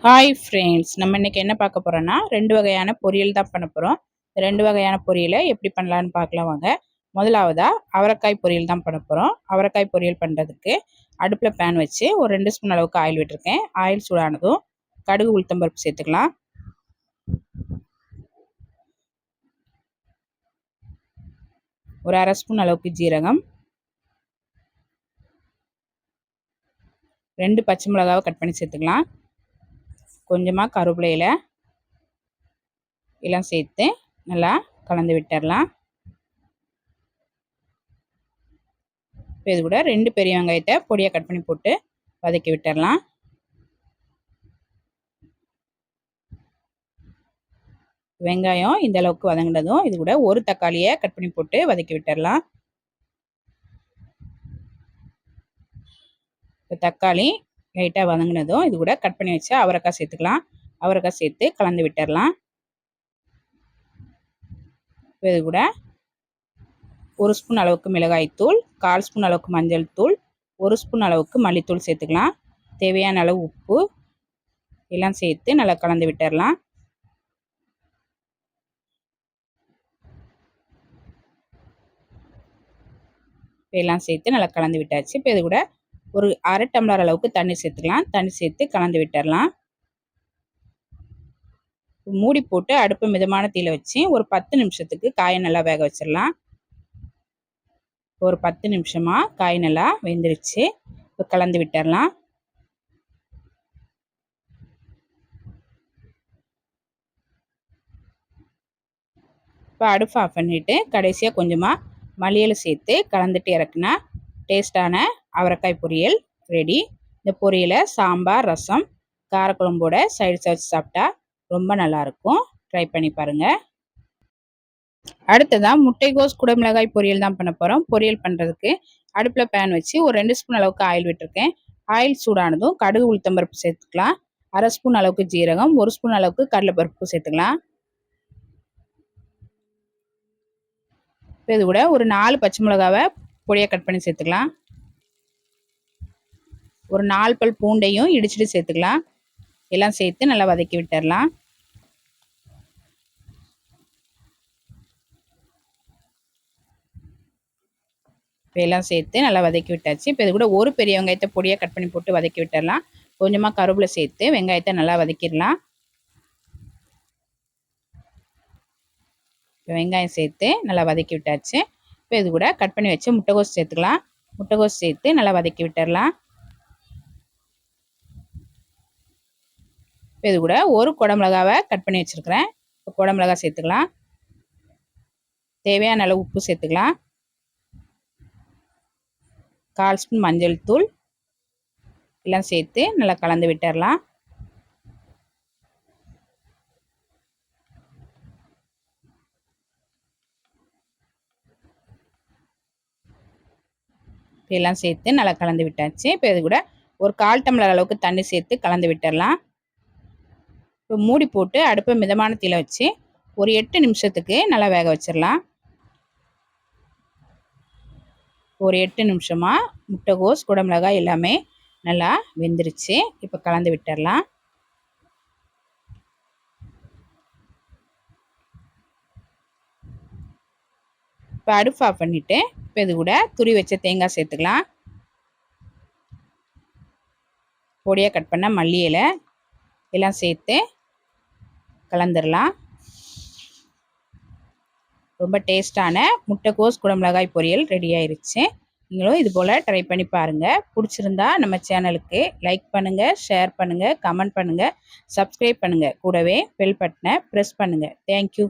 Hi friends நம்ம இன்றைக்கி என்ன பார்க்க போகிறோன்னா ரெண்டு வகையான பொரியல் தான் பண்ண போகிறோம் ரெண்டு வகையான பொரியலை எப்படி பண்ணலான்னு பார்க்கலாம் வாங்க. முதலாவதாக அவரைக்காய் பொரியல் தான் பண்ண போகிறோம் அவரைக்காய் பொரியல் பண்ணுறதுக்கு அடுப்பில் பேன் வச்சு ஒரு ரெண்டு ஸ்பூன் அளவுக்கு ஆயில் விட்டுருக்கேன். ஆயில் சூடானதும் கடுகு உளுத்தம்பருப்பு சேர்த்துக்கலாம். ஒரு அரை ஸ்பூன் அளவுக்கு ஜீரகம். ரெண்டு பச்சை மிளகாவை கட் பண்ணி சேர்த்துக்கலாம். கொஞ்சமாக கருவேப்பிலையில் எல்லாம் சேர்த்து நல்லா கலந்து விட்டுடலாம் இப்போ இது கூட ரெண்டு பெரிய வெங்காயத்தை பொடியாக கட் பண்ணி போட்டு வதக்கி விட்டுடலாம் வெங்காயம் இந்த அளவுக்கு வதங்கினதும் இது கூட ஒரு தக்காளியை கட் பண்ணி போட்டு வதக்கி விட்டுடலாம் இப்போ தக்காளி லைட்டாக வதங்கினதும் இது கூட கட் பண்ணி வச்சு அவரைக்காய் சேர்த்துக்கலாம். அவரைக்காய் சேர்த்து கலந்து விட்டுடலாம் இது கூட ஒரு ஸ்பூன் அளவுக்கு மிளகாய்த்தூள் கால் ஸ்பூன் அளவுக்கு மஞ்சள் தூள் ஒரு ஸ்பூன் அளவுக்கு மல்லித்தூள் சேர்த்துக்கலாம். தேவையான அளவு உப்பு எல்லாம் சேர்த்து நல்லா கலந்து விட்டுடலாம் எல்லாம் சேர்த்து நல்லா கலந்து விட்டாச்சு. இப்போ இது கூட ஒரு அரை டம்ளர் அளவுக்கு தண்ணி சேர்த்துக்கலாம். தண்ணி சேர்த்து கலந்து விட்டுடலாம் மூடி போட்டு அடுப்பு மிதமான தீயில் வச்சு ஒரு பத்து நிமிஷத்துக்கு காயை நல்லா வேக வச்சிடலாம். ஒரு பத்து நிமிஷமாக காய் நல்லா வெந்துருச்சு. இப்போ கலந்து விட்டுடலாம் இப்போ அடுப்பு ஆஃப் பண்ணிவிட்டு கடைசியாக கொஞ்சமாக மல்லியலை சேர்த்து கலந்துட்டு இறக்குனா டேஸ்டான அவரைக்காய் பொரியல் ரெடி இந்த பொரியலை சாம்பார் ரசம் காரக்குழம்போட சைடு வச்சு சாப்பிட்டா ரொம்ப நல்லாயிருக்கும். ட்ரை பண்ணி பாருங்கள் அடுத்ததாக முட்டைகோஸ் குடமிளகாய் பொரியல் தான் பண்ண போகிறோம் பொரியல் பண்ணுறதுக்கு அடுப்பில் பேன் வச்சு ஒரு ரெண்டு ஸ்பூன் அளவுக்கு ஆயில் விட்டுருக்கேன். ஆயில் சூடானதும் கடுகு உளுத்தம்பருப்பு சேர்த்துக்கலாம். அரை ஸ்பூன் அளவுக்கு ஜீரகம் ஒரு ஸ்பூன் அளவுக்கு கடலைப்பருப்பு சேர்த்துக்கலாம். இப்போ இது கூட ஒரு நாலு பச்சை மிளகாவை பொடியாக கட் பண்ணி சேர்த்துக்கலாம். ஒரு நாலு பல் பூண்டையும் இடிச்சிட்டு சேர்த்துக்கலாம். எல்லாம் சேர்த்து நல்லா வதக்கி விட்டுடலாம் இப்போ எல்லாம் சேர்த்து நல்லா வதக்கி விட்டாச்சு. இப்போ இது கூட ஒரு பெரிய வெங்காயத்தை பொடியாக கட் பண்ணி போட்டு வதக்கி விட்டுடலாம் கொஞ்சமாக கருவேப்பிலை சேர்த்து வெங்காயத்தை நல்லா வதக்கிடலாம். இப்போ வெங்காயம் சேர்த்து நல்லா வதக்கி விட்டாச்சு. இப்போ இது கூட கட் பண்ணி வச்சு முட்டைகோஸ் சேர்த்துக்கலாம். முட்டைகோஸ் சேர்த்து நல்லா வதக்கி விட்டுடலாம் இது கூட ஒரு குடமிளகாவை கட் பண்ணி வச்சுருக்கிறேன். இப்போ குடமிளகா சேர்த்துக்கலாம். தேவையான அளவு உப்பு சேர்த்துக்கலாம். கால் ஸ்பூன் மஞ்சள் தூள். எல்லாம் சேர்த்து நல்லா கலந்து விட்டுடலாம் எல்லாம் சேர்த்து நல்லா கலந்து விட்டாச்சு. இப்போ இது கூட ஒரு கால் டம்ளர் அளவுக்கு தண்ணி சேர்த்து கலந்து விட்டுடலாம் இப்போ மூடி போட்டு அடுப்பை மிதமான தீயில் வச்சு ஒரு எட்டு நிமிஷத்துக்கு நல்லா வேக வச்சிடலாம். ஒரு எட்டு நிமிஷமாக முட்டைகோஸ் குடமிளகாய் எல்லாமே நல்லா வெந்துருச்சு. இப்போ கலந்து விட்டுடலாம். இப்போ அடுப்பு ஆஃப் பண்ணிவிட்டு இப்போ இது கூட துரி வச்ச தேங்காய் சேர்த்துக்கலாம். பொடியாக கட் பண்ண மல்லி இலை எல்லாம் சேர்த்து கலந்துடலாம் ரொம்ப டேஸ்டான முட்டைக்கோஸ் குடமிளகாய் பொரியல் ரெடி ஆயிருச்சு. நீங்களும் இது போல் ட்ரை பண்ணி பாருங்கள் பிடிச்சிருந்தா நம்ம சேனலுக்கு லைக் பண்ணுங்கள் ஷேர் பண்ணுங்கள் கமெண்ட் பண்ணுங்கள் சப்ஸ்கிரைப் பண்ணுங்கள் கூடவே பெல் பட்டனை ப்ரெஸ் பண்ணுங்கள் தேங்க்யூ